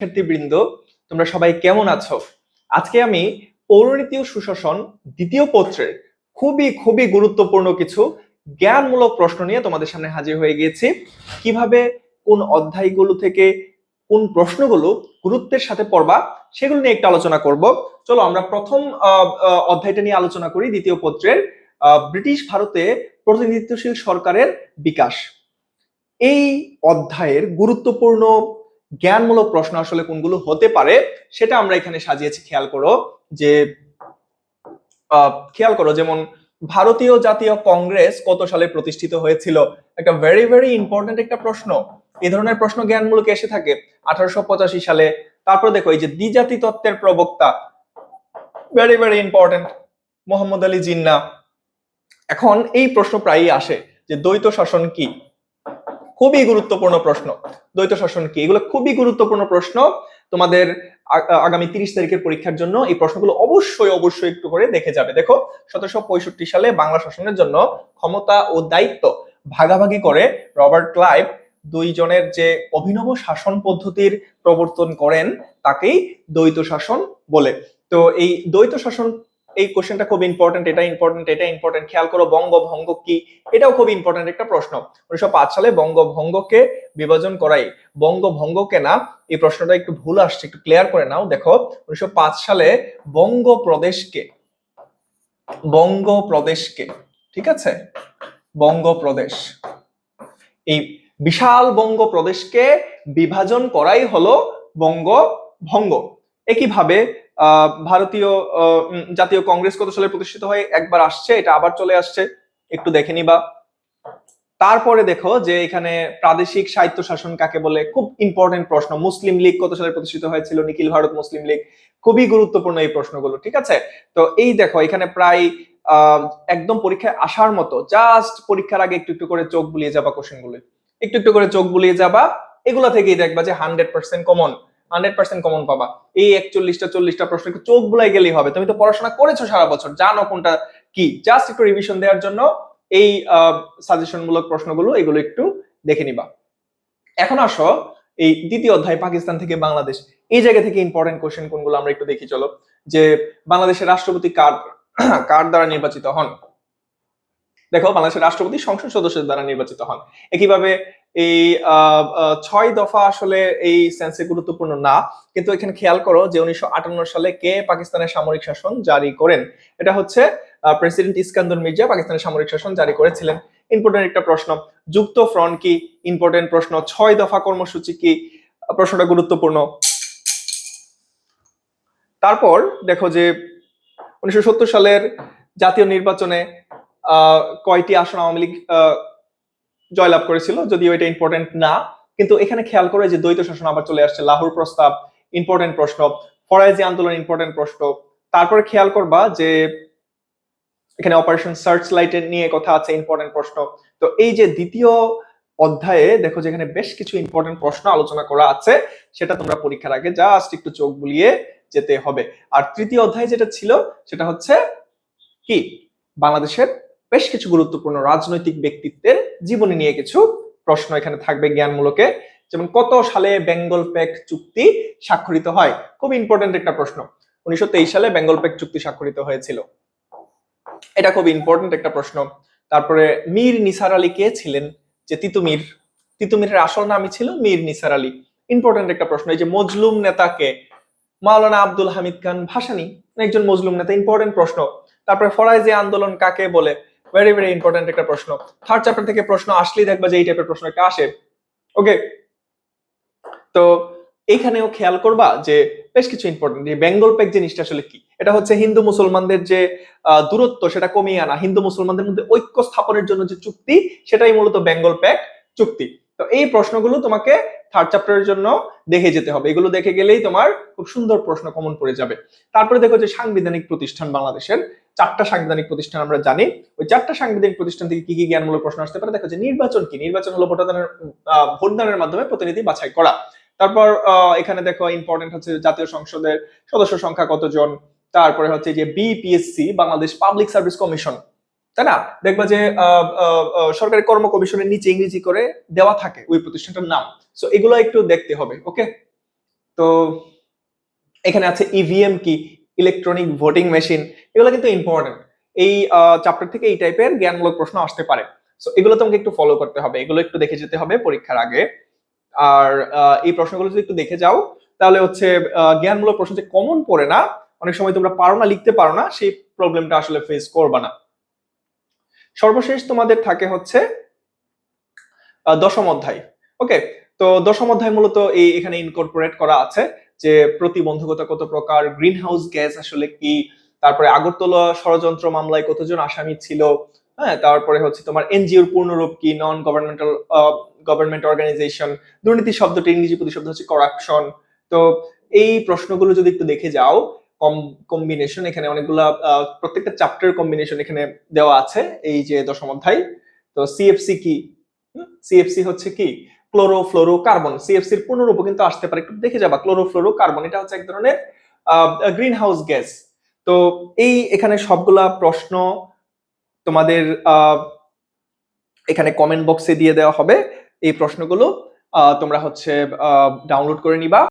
শিক্ষার্থীবৃন্দ, তোমরা সবাই কেমন আছো? আজকে আমি পৌরনীতি ও সুশাসন দ্বিতীয় পত্রের খুবই খুবই গুরুত্বপূর্ণ কিছু জ্ঞানমূলক প্রশ্ন নিয়ে তোমাদের সামনে হাজির হয়ে গিয়েছি। কীভাবে, কোন অধ্যায়গুলো থেকে কোন প্রশ্নগুলো গুরুত্বের সাথে পড়বা, সেগুলো নিয়ে একটু আলোচনা করব। চলো, আমরা প্রথম অধ্যায়টা নিয়ে আলোচনা করি দ্বিতীয় পত্রের। ব্রিটিশ ভারতে প্রতিনিধিত্বশীল সরকারের বিকাশ। এই অধ্যায়ের গুরুত্বপূর্ণ জ্ঞানমূলক প্রশ্ন আসলে কোনগুলো হতে পারে, সেটা আমরা এখানে সাজিয়েছি। খেয়াল করো যে খেয়াল করো যেমন ভারতীয় জাতীয় কংগ্রেস কত সালে প্রতিষ্ঠিত হয়েছিল? একটা ভেরি ভেরি ইম্পর্টেন্ট একটা প্রশ্ন। এই ধরনের প্রশ্ন জ্ঞানমূলক এসে থাকে আঠারোশো পঁচাশি সালে। তারপর দেখো এই যে দ্বিজাতি তত্ত্বের প্রবক্তা very very important Mohammad Ali Jinnah. এখন এই প্রশ্ন প্রায়ই আসে যে দ্বৈত শাসন কি? খুবই গুরুত্বপূর্ণ প্রশ্ন। দ্বৈত শাসন কি? এগুলো খুবই গুরুত্বপূর্ণ প্রশ্ন। তোমাদের আগামী তিরিশ তারিখের পরীক্ষার জন্য এই প্রশ্নগুলো অবশ্যই অবশ্যই একটু করে দেখে যাবে। দেখো, সতেরোশো পঁয়ষট্টি সালে বাংলা শাসনের জন্য ক্ষমতা ও দায়িত্ব ভাগাভাগি করে রবার্ট ক্লাইভ দুইজনের যে অভিনব শাসন পদ্ধতির প্রবর্তন করেন, তাকেই দ্বৈত শাসন বলে। তো এই দ্বৈত শাসন এই কোশ্চেনটা খুব ইম্পর্টেন্ট এটা ইম্পর্টেন্ট এটা ইম্পর্টেন্ট খেয়াল করো বঙ্গভঙ্গ কি? এটাও খুব ইম্পর্টেন্ট একটা প্রশ্ন। উনিশশো পাঁচ সালে বঙ্গভঙ্গকে বিভাজন করাই। বঙ্গভঙ্গকে না, এই প্রশ্নটা একটু ভুল আসছে, একটু ক্লিয়ার করে নাও। দেখো, উনিশশো পাঁচ সালে বঙ্গ প্রদেশকে বঙ্গ প্রদেশকে ঠিক আছে? বঙ্গ প্রদেশ এই বিশাল বঙ্গ প্রদেশকে বিভাজন করাই হলো বঙ্গভঙ্গ। একইভাবে ভারতীয় জাতীয় কংগ্রেস কত সালে প্রতিষ্ঠিত হয়ে? একবার আসছে, এটা আবার চলে আসছে। একটু দেখে নিবা। তারপরে দেখো যে এখানে প্রাদেশিক সাহিত্য শাসন কাকে বলে? খুব ইম্পর্টেন্ট প্রশ্ন। মুসলিম লীগ কত সালে প্রতিষ্ঠিত হয়েছিল? নিখিল ভারত মুসলিম লীগ। খুবই গুরুত্বপূর্ণ এই প্রশ্নগুলো, ঠিক আছে? তো এই দেখো, এখানে প্রায় একদম পরীক্ষায় আসার মতো জাস্ট পরীক্ষার আগে একটু একটু করে চোখ বুলিয়ে যাবা কোশ্চেনগুলো। একটু একটু করে চোখ বুলিয়ে যাবা। এগুলা থেকেই দেখবা যে hundred percent common hundred percent common পাবা। এই একচল্লিশটা, চল্লিশটা প্রশ্ন একটু চোখ বুলাই গেলেই হবে। তুমি তো পড়াশোনা করেছ সারা বছর, জানো কোনটা কি? জাস্ট একটু রিভিশন দেওয়ার জন্য এই সাজেশন মূলক প্রশ্নগুলো, এগুলো একটু দেখে নিবা। এখন আসো, এই দ্বিতীয় অধ্যায়, পাকিস্তান থেকে বাংলাদেশ। এই জায়গা থেকে ইম্পর্টেন্ট কোশ্চেন কোনগুলো আমরা একটু দেখি, চলো। যে বাংলাদেশের রাষ্ট্রপতি কার কার দ্বারা নির্বাচিত হন? দেখো, বাংলাদেশের রাষ্ট্রপতি সংসদ সদস্যের দ্বারা নির্বাচিত হন। একইভাবে এই ছয় দফা আসলে এই সেন্সে গুরুত্বপূর্ণ না। কিন্তু এখানে খেয়াল করো যে উনিশশো আটান্ন সালে কে পাকিস্তানের সামরিক শাসন জারি করেন? এটা হচ্ছে প্রেসিডেন্ট ইস্কান্দর মির্জা পাকিস্তানের সামরিক শাসন জারি করেছিলেন। ইম্পর্টেন্ট একটা প্রশ্ন, যুক্ত ফ্রন্ট কি? ইম্পর্টেন্ট প্রশ্ন, ছয় দফা কর্মসূচি কি? প্রশ্নটা গুরুত্বপূর্ণ। তারপর দেখো যে উনিশশো সত্তর সালের জাতীয় নির্বাচনে কয়টি আসন আওয়ামী লীগ জয়লাভ করেছিল, যদিও এটা ইম্পর্টেন্ট না। কিন্তু এখানে খেয়াল করে যে দ্বৈত শাসন আবার চলে আসছে, লাহোর প্রস্তাব ইম্পর্টেন্ট প্রশ্ন, ফরাইজি আন্দোলন ইম্পর্টেন্ট প্রশ্ন। তারপরে খেয়াল করবা যে এখানে অপারেশন সার্চ লাইটের নিয়ে কথা আছে ইম্পর্টেন্ট প্রশ্ন। তো এই যে দ্বিতীয় অধ্যায়ে দেখো যেখানে বেশ কিছু ইম্পর্টেন্ট প্রশ্ন আলোচনা করা আছে, সেটা তোমরা পরীক্ষার আগে জাস্ট একটু চোখ বুলিয়ে যেতে হবে। আর তৃতীয় অধ্যায় যেটা ছিল, সেটা হচ্ছে কি? বাংলাদেশের বেশ কিছু গুরুত্বপূর্ণ রাজনৈতিক ব্যক্তিত্বের জীবনী নিয়ে কিছু প্রশ্ন এখানে থাকবে জ্ঞানমূলকে। যেমন, কত সালে বেঙ্গল প্যাক চুক্তি স্বাক্ষরিত হয়? খুব ইম্পর্টেন্ট একটা প্রশ্ন। উনিশশো তেইশ সালে বেঙ্গল প্যাক চুক্তি স্বাক্ষরিত হয়েছিল। এটা খুব ইম্পর্টেন্ট একটা প্রশ্ন। তারপরে, মীর নিসার আলী কে ছিলেন? যে তিতুমির। তিতুমিরের আসল নামই ছিল মীর নিসার আলী। ইম্পর্টেন্ট একটা প্রশ্ন। এই যে মজলুম নেতাকে মাওলানা আব্দুল হামিদ খান ভাসানি। একজন মজলুম নেতা। ইম্পর্টেন্ট প্রশ্ন। তারপরে ফরাইজি আন্দোলন কাকে বলে? ভেরি ভেরি ইম্পর্টেন্ট একটা প্রশ্ন। থার্ড চ্যাপ্টার থেকে প্রশ্ন আসলেই দেখবা যে এই টাইপের প্রশ্ন একটা আসে। ওকে তো এইখানেও খেয়াল করবা যে বেশ কিছু ইম্পর্টেন্ট এই বেঙ্গল প্যাক জিনিসটা আসলে কি? এটা হচ্ছে হিন্দু মুসলমানদের যে দূরত্ব, সেটা কমিয়ে আনা। হিন্দু মুসলমানদের মধ্যে ঐক্য স্থাপনের জন্য যে চুক্তি, সেটাই মূলত বেঙ্গল প্যাক চুক্তি। তো এই প্রশ্নগুলো তোমাকে থার্ড চ্যাপ্টারের জন্য দেখে যেতে হবে। এগুলো দেখে গেলেই তোমার খুব সুন্দর প্রশ্ন কমন পড়ে যাবে। তারপরে দেখো যে সাংবিধানিক প্রতিষ্ঠান বাংলাদেশের চারটা সাংবিধানিক প্রতিষ্ঠান আমরা জানি। ওই চারটা সাংবিধানিক প্রতিষ্ঠান থেকে কি কি জ্ঞানমূলক প্রশ্ন আসতে পারে? দেখো যে নির্বাচন কি? নির্বাচন হলো ভোটদানের ভোটদানের মাধ্যমে প্রতিনিধি বাছাই করা। তারপর এখানে দেখো ইম্পর্টেন্ট হচ্ছে জাতীয় সংসদের সদস্য সংখ্যা কতজন? তারপরে হচ্ছে যে BPSC Bangladesh public service commission তাই না? দেখবা যে সরকারি কর্ম কমিশনের নিচে ইংরেজি করে দেওয়া থাকে ওই প্রতিষ্ঠানটার নাম। সো এগুলো একটু দেখতে হবে ওকে তো, এখানে আছে ইভিএম কি? ইলেকট্রনিক ভোটিং মেশিন এগুলো কিন্তু ইম্পর্টেন্ট এই চ্যাপ্টার থেকে এই টাইপের জ্ঞানমূলক প্রশ্ন আসতে পারে। সো এগুলো তোমাকে একটু ফলো করতে হবে। এগুলো একটু দেখে যেতে হবে পরীক্ষার আগে। আর এই প্রশ্নগুলো যদি একটু দেখে যাও, তাহলে হচ্ছে জ্ঞানমূলক প্রশ্ন যে কমন পড়ে না, অনেক সময় তোমরা পারো না, লিখতে পারো না, সেই প্রবলেমটা আসলে ফেস করবা না। সর্বশেষ তোমাদের থাকে হচ্ছে দশম অধ্যায়। ওকে তো দশম অধ্যায় মূলত এই এখানে ইনকর্পোরেট করা আছে যে প্রতিবন্ধকতা কত প্রকার গ্রিন হাউস গ্যাস আসলে কি, তারপরে আগরতলা ষড়যন্ত্র মামলায় কতজন আসামি ছিল হ্যাঁ? তারপরে হচ্ছে তোমার এনজিওর পূর্ণরূপ কি নন গভর্নমেন্টাল গভর্নমেন্ট অর্গানাইজেশন দুর্নীতি শব্দটি ইংরেজি প্রতিশব্দ হচ্ছে করাপশন তো এই প্রশ্নগুলো যদি একটু দেখে যাও কম কম্বিনেশন এখানে অনেকগুলা প্রত্যেকটা চ্যাপ্টার কম্বিনেশন এখানে দেওয়া আছে, এই যে দশম অধ্যায়। তো সিএফসি কি? সিএফসি হচ্ছে কি? ক্লোরো ফ্লোরো কার্বন সিএফসি এর পূর্ণরূপ কিন্তু আসতে পারে, একটু দেখে যাবা। ক্লোরো ফ্লোরো কার্বন এটা হচ্ছে এক ধরনের গ্রিন হাউস গ্যাস তো এই এখানে সবগুলা প্রশ্ন তোমাদের এখানে কমেন্ট বক্সে দিয়ে দেওয়া হবে। এই প্রশ্নগুলো তোমরা হচ্ছে ডাউনলোড করে নিবা।